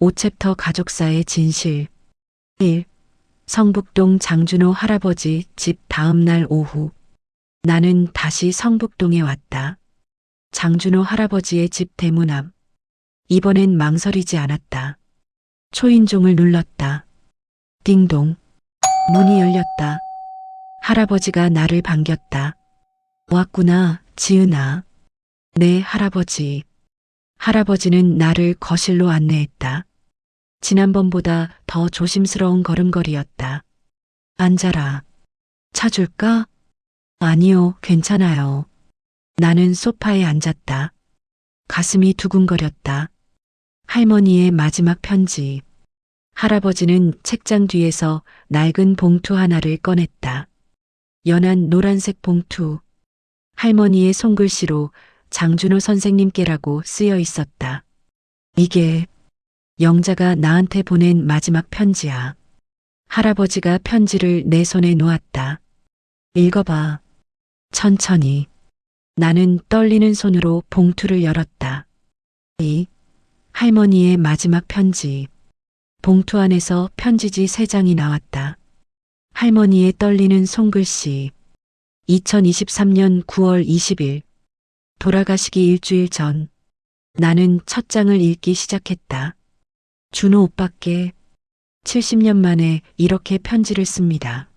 5챕터 가족사의 진실 1. 성북동 장준호 할아버지 집 다음날 오후 나는 다시 성북동에 왔다. 장준호 할아버지의 집 대문 앞. 이번엔 망설이지 않았다. 초인종을 눌렀다. 띵동. 문이 열렸다. 할아버지가 나를 반겼다. 왔구나, 지은아. 네, 할아버지. 할아버지는 나를 거실로 안내했다. 지난번보다 더 조심스러운 걸음걸이였다. 앉아라. 차 줄까? 아니요, 괜찮아요. 나는 소파에 앉았다. 가슴이 두근거렸다. 할머니의 마지막 편지. 할아버지는 책장 뒤에서 낡은 봉투 하나를 꺼냈다. 연한 노란색 봉투. 할머니의 손글씨로 장준호 선생님께라고 쓰여 있었다. 이게 영자가 나한테 보낸 마지막 편지야. 할아버지가 편지를 내 손에 놓았다. 읽어봐. 천천히. 나는 떨리는 손으로 봉투를 열었다. 이 할머니의 마지막 편지. 봉투 안에서 편지지 세 장이 나왔다. 할머니의 떨리는 손글씨. 2023년 9월 20일. 돌아가시기 일주일 전. 나는 첫 장을 읽기 시작했다. 준호 오빠께 70년 만에 이렇게 편지를 씁니다.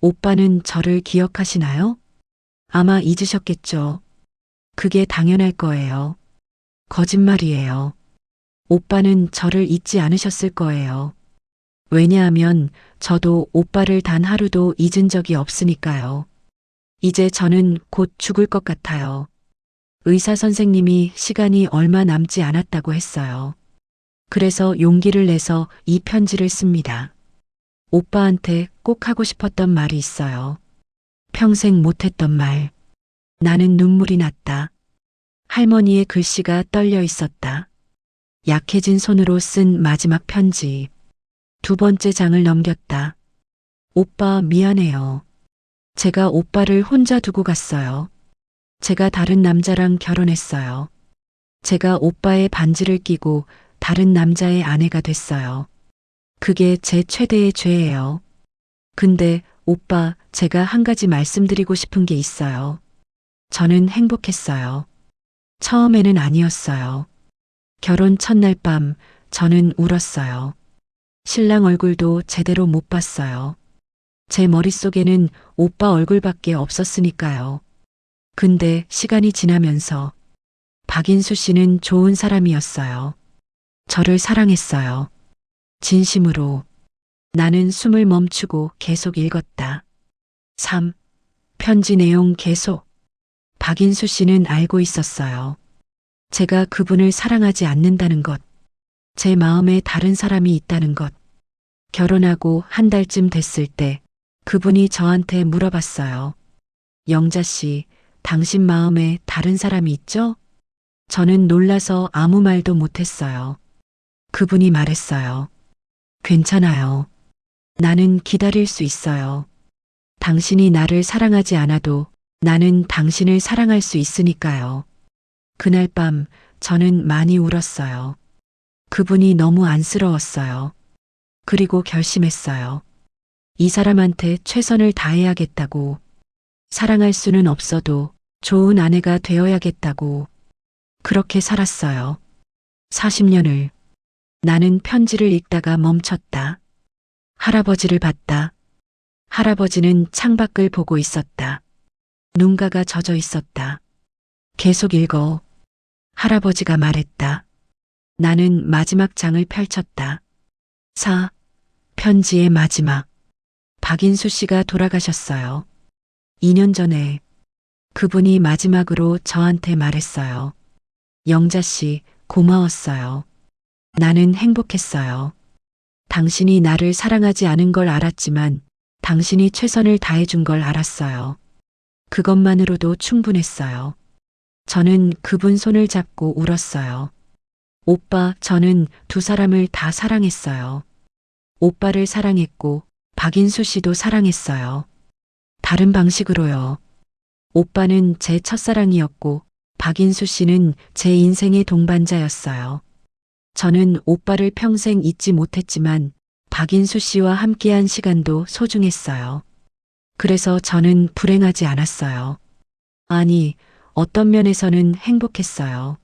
오빠는 저를 기억하시나요? 아마 잊으셨겠죠. 그게 당연할 거예요. 거짓말이에요. 오빠는 저를 잊지 않으셨을 거예요. 왜냐하면 저도 오빠를 단 하루도 잊은 적이 없으니까요. 이제 저는 곧 죽을 것 같아요. 의사 선생님이 시간이 얼마 남지 않았다고 했어요. 그래서 용기를 내서 이 편지를 씁니다. 오빠한테 꼭 하고 싶었던 말이 있어요. 평생 못했던 말. 나는 눈물이 났다. 할머니의 글씨가 떨려 있었다. 약해진 손으로 쓴 마지막 편지. 두 번째 장을 넘겼다. 오빠 미안해요. 제가 오빠를 혼자 두고 갔어요. 제가 다른 남자랑 결혼했어요. 제가 오빠의 반지를 끼고 다른 남자의 아내가 됐어요. 그게 제 최대의 죄예요. 근데 오빠, 제가 한 가지 말씀드리고 싶은 게 있어요. 저는 행복했어요. 처음에는 아니었어요. 결혼 첫날 밤 저는 울었어요. 신랑 얼굴도 제대로 못 봤어요. 제 머릿속에는 오빠 얼굴밖에 없었으니까요. 근데 시간이 지나면서 박인수 씨는 좋은 사람이었어요. 저를 사랑했어요. 진심으로. 나는 숨을 멈추고 계속 읽었다. 3. 편지 내용 계속. 박인수 씨는 알고 있었어요. 제가 그분을 사랑하지 않는다는 것. 제 마음에 다른 사람이 있다는 것. 결혼하고 한 달쯤 됐을 때 그분이 저한테 물어봤어요. 영자 씨, 당신 마음에 다른 사람이 있죠? 저는 놀라서 아무 말도 못했어요. 그분이 말했어요. 괜찮아요. 나는 기다릴 수 있어요. 당신이 나를 사랑하지 않아도 나는 당신을 사랑할 수 있으니까요. 그날 밤 저는 많이 울었어요. 그분이 너무 안쓰러웠어요. 그리고 결심했어요. 이 사람한테 최선을 다해야겠다고. 사랑할 수는 없어도 좋은 아내가 되어야겠다고. 그렇게 살았어요. 40년을. 나는 편지를 읽다가 멈췄다. 할아버지를 봤다. 할아버지는 창밖을 보고 있었다. 눈가가 젖어 있었다. 계속 읽어. 할아버지가 말했다. 나는 마지막 장을 펼쳤다. 4. 편지의 마지막. 박인수 씨가 돌아가셨어요. 2년 전에 그분이 마지막으로 저한테 말했어요. 영자 씨, 고마웠어요. 나는 행복했어요. 당신이 나를 사랑하지 않은 걸 알았지만 당신이 최선을 다해준 걸 알았어요. 그것만으로도 충분했어요. 저는 그분 손을 잡고 울었어요. 오빠, 저는 두 사람을 다 사랑했어요. 오빠를 사랑했고 박인수 씨도 사랑했어요. 다른 방식으로요. 오빠는 제 첫사랑이었고 박인수 씨는 제 인생의 동반자였어요. 저는 오빠를 평생 잊지 못했지만 박인수 씨와 함께한 시간도 소중했어요. 그래서 저는 불행하지 않았어요. 아니, 어떤 면에서는 행복했어요.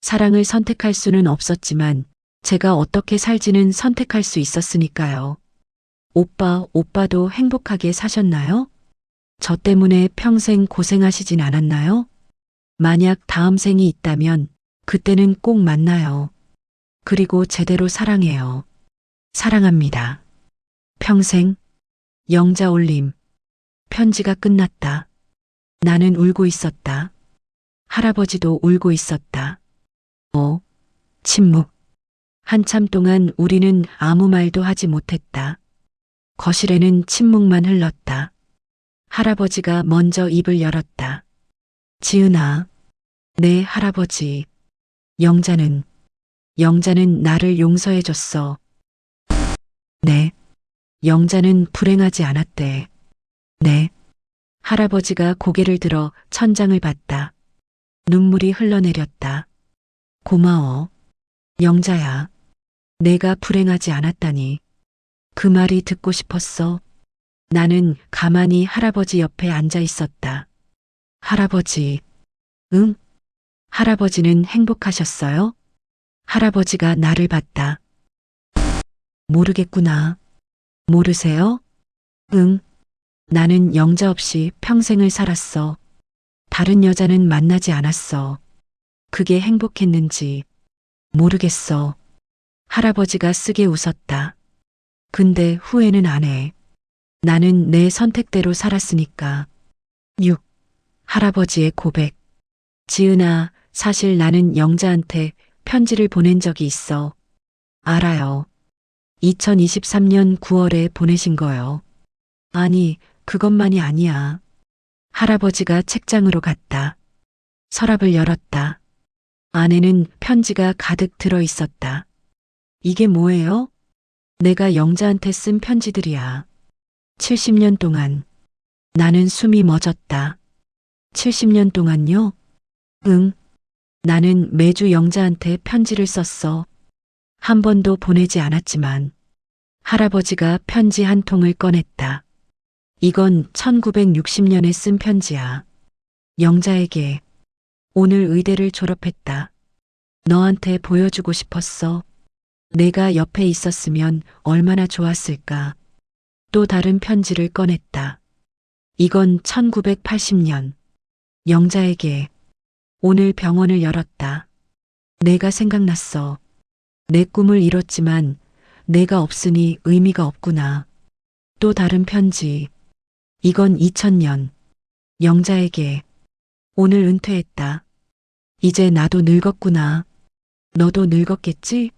사랑을 선택할 수는 없었지만 제가 어떻게 살지는 선택할 수 있었으니까요. 오빠, 오빠도 행복하게 사셨나요? 저 때문에 평생 고생하시진 않았나요? 만약 다음 생이 있다면 그때는 꼭 만나요. 그리고 제대로 사랑해요. 사랑합니다. 평생 영자 올림. 편지가 끝났다. 나는 울고 있었다. 할아버지도 울고 있었다. 어, 침묵. 한참 동안 우리는 아무 말도 하지 못했다. 거실에는 침묵만 흘렀다. 할아버지가 먼저 입을 열었다. 지은아, 내 할아버지. 영자는, 영자는 나를 용서해줬어. 네. 영자는 불행하지 않았대. 네. 할아버지가 고개를 들어 천장을 봤다. 눈물이 흘러내렸다. 고마워. 영자야. 내가 불행하지 않았다니. 그 말이 듣고 싶었어. 나는 가만히 할아버지 옆에 앉아 있었다. 할아버지. 응? 할아버지는 행복하셨어요? 할아버지가 나를 봤다. 모르겠구나. 모르세요? 응. 나는 영자 없이 평생을 살았어. 다른 여자는 만나지 않았어. 그게 행복했는지 모르겠어. 할아버지가 쓰게 웃었다. 근데 후회는 안 해. 나는 내 선택대로 살았으니까. 6. 할아버지의 고백. 지은아, 사실 나는 영자한테 편지를 보낸 적이 있어. 알아요. 2023년 9월에 보내신 거요. 아니, 그것만이 아니야. 할아버지가 책장으로 갔다. 서랍을 열었다. 안에는 편지가 가득 들어 있었다. 이게 뭐예요? 내가 영자한테 쓴 편지들이야. 70년 동안. 나는 숨이 멎었다. 70년 동안요? 응. 나는 매주 영자한테 편지를 썼어. 한 번도 보내지 않았지만 할아버지가 편지 한 통을 꺼냈다. 이건 1960년에 쓴 편지야. 영자에게 오늘 의대를 졸업했다. 너한테 보여주고 싶었어. 내가 옆에 있었으면 얼마나 좋았을까. 또 다른 편지를 꺼냈다. 이건 1980년. 영자에게 오늘 병원을 열었다. 내가 생각났어. 내 꿈을 이뤘지만 내가 없으니 의미가 없구나. 또 다른 편지. 이건 2000년. 영자에게 오늘 은퇴했다. 이제 나도 늙었구나. 너도 늙었겠지?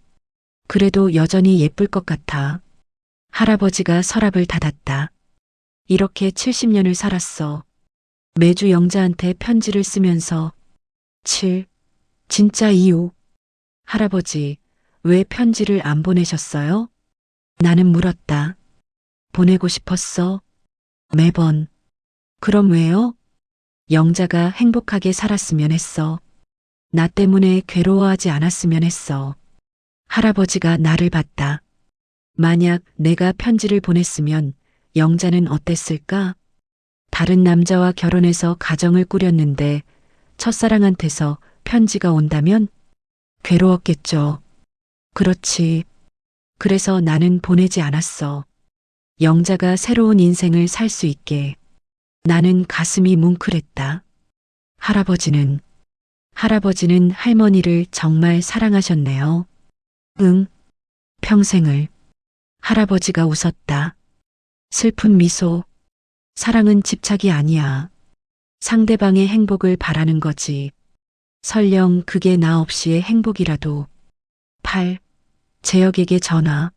그래도 여전히 예쁠 것 같아. 할아버지가 서랍을 닫았다. 이렇게 70년을 살았어. 매주 영자한테 편지를 쓰면서 7. 진짜 이유. 할아버지, 왜 편지를 안 보내셨어요? 나는 물었다. 보내고 싶었어. 매번. 그럼 왜요? 영자가 행복하게 살았으면 했어. 나 때문에 괴로워하지 않았으면 했어. 할아버지가 나를 봤다. 만약 내가 편지를 보냈으면 영자는 어땠을까? 다른 남자와 결혼해서 가정을 꾸렸는데 첫사랑한테서 편지가 온다면 괴로웠겠죠. 그렇지. 그래서 나는 보내지 않았어. 영자가 새로운 인생을 살 수 있게. 나는 가슴이 뭉클했다. 할아버지는, 할아버지는 할머니를 정말 사랑하셨네요. 응, 평생을. 할아버지가 웃었다. 슬픈 미소. 사랑은 집착이 아니야. 상대방의 행복을 바라는 거지. 설령 그게 나 없이의 행복이라도. 8. 재혁에게 전화.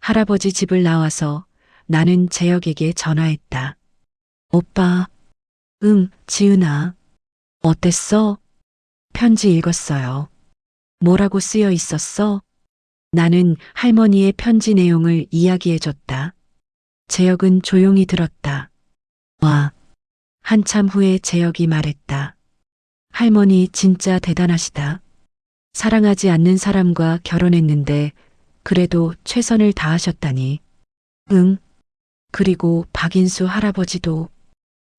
할아버지 집을 나와서 나는 재혁에게 전화했다. 오빠. 응, 지은아. 어땠어? 편지 읽었어요. 뭐라고 쓰여 있었어? 나는 할머니의 편지 내용을 이야기해줬다. 재혁은 조용히 들었다. 와. 한참 후에 재혁이 말했다. 할머니 진짜 대단하시다. 사랑하지 않는 사람과 결혼했는데 그래도 최선을 다하셨다니. 응. 그리고 박인수 할아버지도,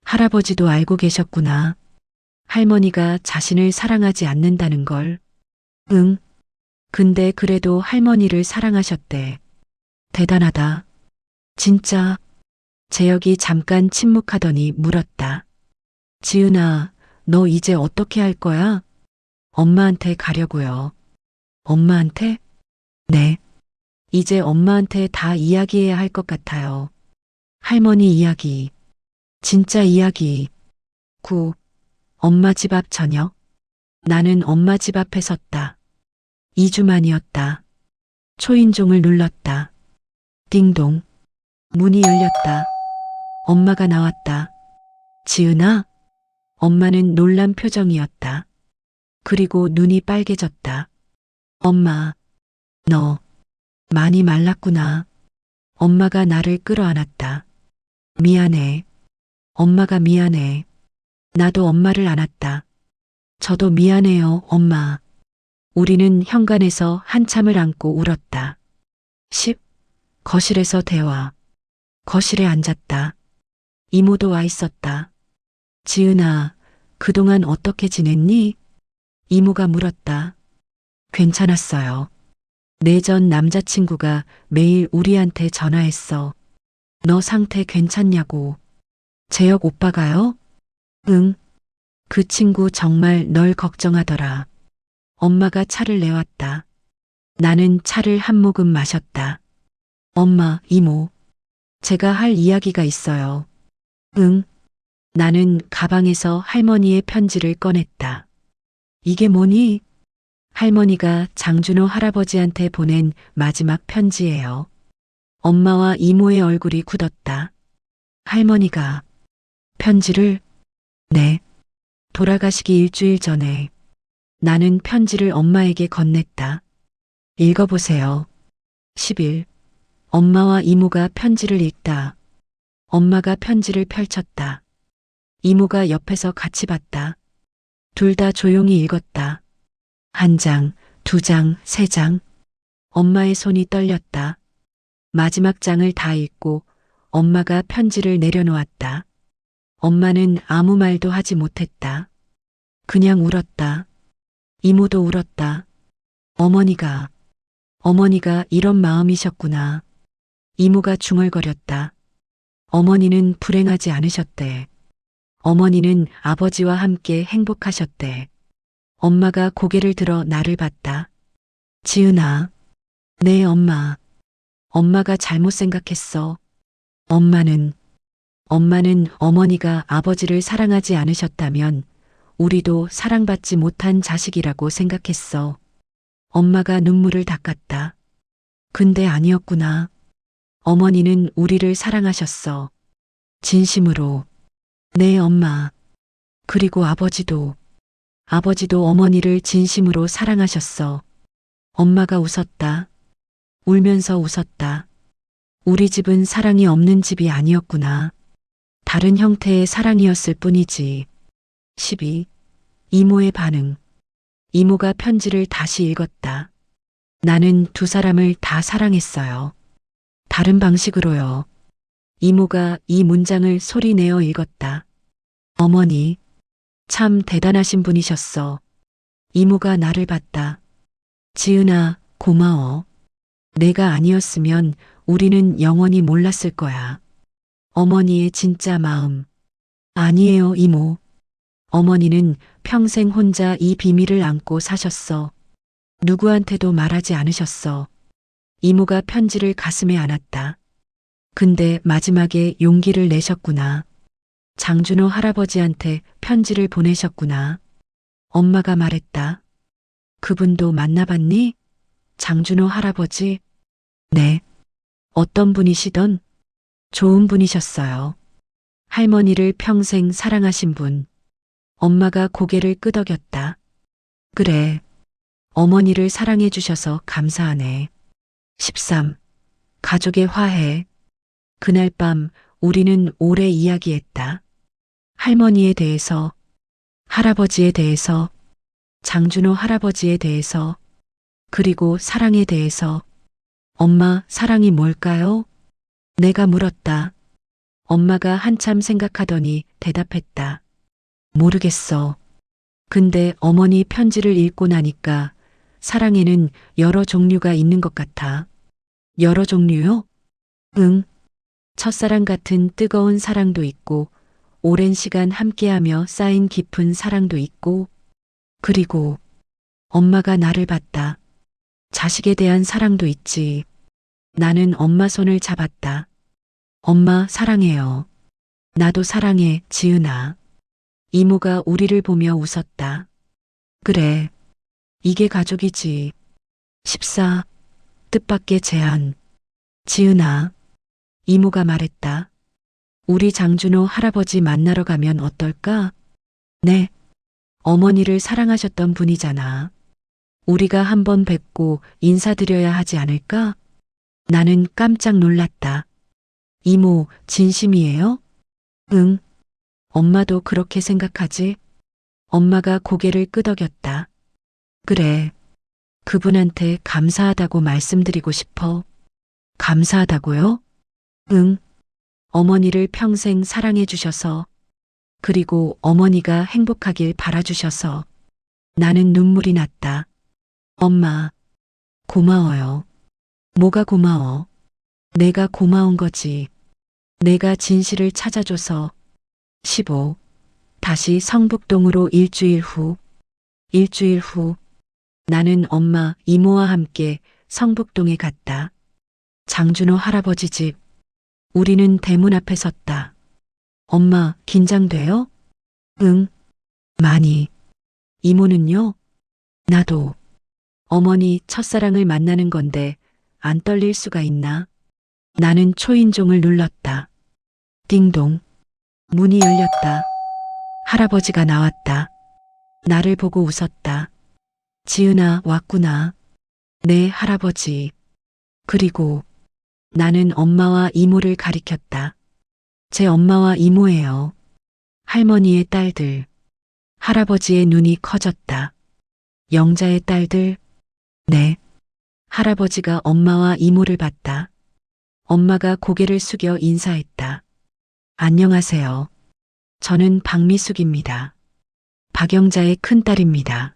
할아버지도 알고 계셨구나. 할머니가 자신을 사랑하지 않는다는 걸. 응. 근데 그래도 할머니를 사랑하셨대. 대단하다. 진짜. 재혁이 잠깐 침묵하더니 물었다. 지은아, 너 이제 어떻게 할 거야? 엄마한테 가려고요. 엄마한테? 네. 이제 엄마한테 다 이야기해야 할 것 같아요. 할머니 이야기. 진짜 이야기. 9. 엄마 집 앞 저녁. 나는 엄마 집 앞에 섰다. 2주 만이었다. 초인종을 눌렀다. 띵동. 문이 열렸다. 엄마가 나왔다. 지은아? 엄마는 놀란 표정이었다. 그리고 눈이 빨개졌다. 엄마, 너 많이 말랐구나. 엄마가 나를 끌어안았다. 미안해. 엄마가 미안해. 나도 엄마를 안았다. 저도 미안해요, 엄마. 우리는 현관에서 한참을 안고 울었다. 10. 거실에서 대화. 거실에 앉았다. 이모도 와 있었다. 지은아, 그동안 어떻게 지냈니? 이모가 물었다. 괜찮았어요. 내전 남자친구가 매일 우리한테 전화했어. 너 상태 괜찮냐고. 재혁 오빠가요? 응. 그 친구 정말 널 걱정하더라. 엄마가 차를 내왔다. 나는 차를 한 모금 마셨다. 엄마, 이모. 제가 할 이야기가 있어요. 응. 나는 가방에서 할머니의 편지를 꺼냈다. 이게 뭐니? 할머니가 장준호 할아버지한테 보낸 마지막 편지예요. 엄마와 이모의 얼굴이 굳었다. 할머니가 편지를 네. 돌아가시기 일주일 전에 나는 편지를 엄마에게 건넸다. 읽어보세요. 10일. 엄마와 이모가 편지를 읽다. 엄마가 편지를 펼쳤다. 이모가 옆에서 같이 봤다. 둘 다 조용히 읽었다. 한 장, 두 장, 세 장. 엄마의 손이 떨렸다. 마지막 장을 다 읽고 엄마가 편지를 내려놓았다. 엄마는 아무 말도 하지 못했다. 그냥 울었다. 이모도 울었다. 어머니가, 어머니가 이런 마음이셨구나. 이모가 중얼거렸다. 어머니는 불행하지 않으셨대. 어머니는 아버지와 함께 행복하셨대. 엄마가 고개를 들어 나를 봤다. 지은아, 네 엄마. 엄마가 잘못 생각했어. 엄마는, 엄마는 어머니가 아버지를 사랑하지 않으셨다면 우리도 사랑받지 못한 자식이라고 생각했어. 엄마가 눈물을 닦았다. 근데 아니었구나. 어머니는 우리를 사랑하셨어. 진심으로. 네, 엄마. 그리고 아버지도. 아버지도 어머니를 진심으로 사랑하셨어. 엄마가 웃었다. 울면서 웃었다. 우리 집은 사랑이 없는 집이 아니었구나. 다른 형태의 사랑이었을 뿐이지. 12. 이모의 반응. 이모가 편지를 다시 읽었다. 나는 두 사람을 다 사랑했어요. 다른 방식으로요. 이모가 이 문장을 소리내어 읽었다. 어머니, 참 대단하신 분이셨어. 이모가 나를 봤다. 지은아, 고마워. 내가 아니었으면 우리는 영원히 몰랐을 거야. 어머니의 진짜 마음. 아니에요, 이모. 어머니는 평생 혼자 이 비밀을 안고 사셨어. 누구한테도 말하지 않으셨어. 이모가 편지를 가슴에 안았다. 근데 마지막에 용기를 내셨구나. 장준호 할아버지한테 편지를 보내셨구나. 엄마가 말했다. 그분도 만나봤니? 장준호 할아버지? 네. 어떤 분이시던? 좋은 분이셨어요. 할머니를 평생 사랑하신 분. 엄마가 고개를 끄덕였다. 그래. 어머니를 사랑해 주셔서 감사하네. 13. 가족의 화해. 그날 밤 우리는 오래 이야기했다. 할머니에 대해서, 할아버지에 대해서, 장준호 할아버지에 대해서, 그리고 사랑에 대해서. 엄마, 사랑이 뭘까요? 내가 물었다. 엄마가 한참 생각하더니 대답했다. 모르겠어. 근데 어머니 편지를 읽고 나니까 사랑에는 여러 종류가 있는 것 같아. 여러 종류요? 응. 첫사랑 같은 뜨거운 사랑도 있고, 오랜 시간 함께하며 쌓인 깊은 사랑도 있고, 그리고 엄마가 나를 봤다. 자식에 대한 사랑도 있지. 나는 엄마 손을 잡았다. 엄마 사랑해요. 나도 사랑해, 지은아. 이모가 우리를 보며 웃었다. 그래. 이게 가족이지. 14. 뜻밖의 제안. 지은아. 이모가 말했다. 우리 장준호 할아버지 만나러 가면 어떨까? 네. 어머니를 사랑하셨던 분이잖아. 우리가 한번 뵙고 인사드려야 하지 않을까? 나는 깜짝 놀랐다. 이모, 진심이에요? 응. 엄마도 그렇게 생각하지? 엄마가 고개를 끄덕였다. 그래. 그분한테 감사하다고 말씀드리고 싶어. 감사하다고요? 응. 어머니를 평생 사랑해 주셔서, 그리고 어머니가 행복하길 바라주셔서, 나는 눈물이 났다. 엄마, 고마워요. 뭐가 고마워? 내가 고마운 거지. 내가 진실을 찾아줘서 15. 다시 성북동으로 일주일 후. 일주일 후. 나는 엄마, 이모와 함께 성북동에 갔다. 장준호 할아버지 집. 우리는 대문 앞에 섰다. 엄마, 긴장돼요? 응. 많이. 이모는요? 나도. 어머니 첫사랑을 만나는 건데 안 떨릴 수가 있나? 나는 초인종을 눌렀다. 띵동. 문이 열렸다. 할아버지가 나왔다. 나를 보고 웃었다. 지은아, 왔구나. 네, 할아버지. 그리고 나는 엄마와 이모를 가리켰다. 제 엄마와 이모예요. 할머니의 딸들. 할아버지의 눈이 커졌다. 영자의 딸들. 네. 할아버지가 엄마와 이모를 봤다. 엄마가 고개를 숙여 인사했다. 안녕하세요. 저는 박미숙입니다. 박영자의 큰딸입니다.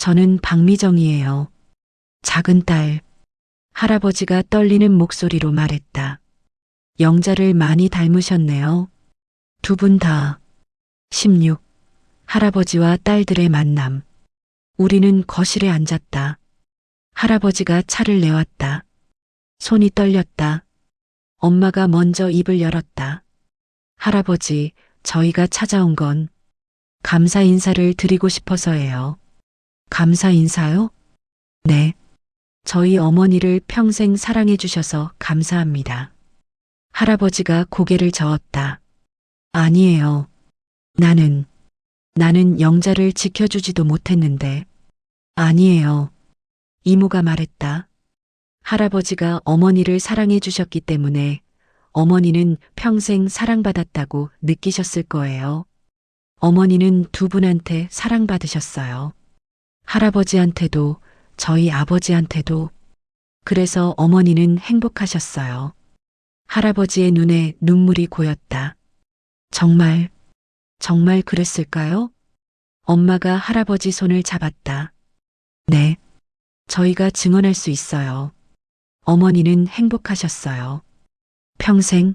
저는 박미정이에요. 작은 딸. 할아버지가 떨리는 목소리로 말했다. 영자를 많이 닮으셨네요. 두 분 다. 16. 할아버지와 딸들의 만남. 우리는 거실에 앉았다. 할아버지가 차를 내왔다. 손이 떨렸다. 엄마가 먼저 입을 열었다. 할아버지, 저희가 찾아온 건 감사 인사를 드리고 싶어서예요. 감사 인사요? 네. 저희 어머니를 평생 사랑해 주셔서 감사합니다. 할아버지가 고개를 저었다. 아니에요. 나는, 나는 영자를 지켜주지도 못했는데. 아니에요. 이모가 말했다. 할아버지가 어머니를 사랑해 주셨기 때문에 어머니는 평생 사랑받았다고 느끼셨을 거예요. 어머니는 두 분한테 사랑받으셨어요. 할아버지한테도 저희 아버지한테도 그래서 어머니는 행복하셨어요. 할아버지의 눈에 눈물이 고였다. 정말, 정말 그랬을까요? 엄마가 할아버지 손을 잡았다. 네, 저희가 증언할 수 있어요. 어머니는 행복하셨어요. 평생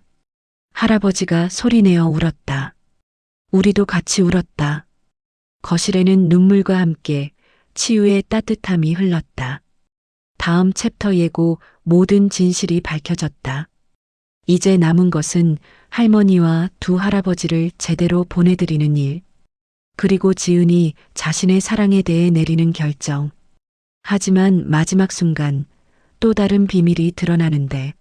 할아버지가 소리내어 울었다. 우리도 같이 울었다. 거실에는 눈물과 함께 치유의 따뜻함이 흘렀다. 다음 챕터 예고 모든 진실이 밝혀졌다. 이제 남은 것은 할머니와 두 할아버지를 제대로 보내드리는 일, 그리고 지은이 자신의 사랑에 대해 내리는 결정. 하지만 마지막 순간 또 다른 비밀이 드러나는데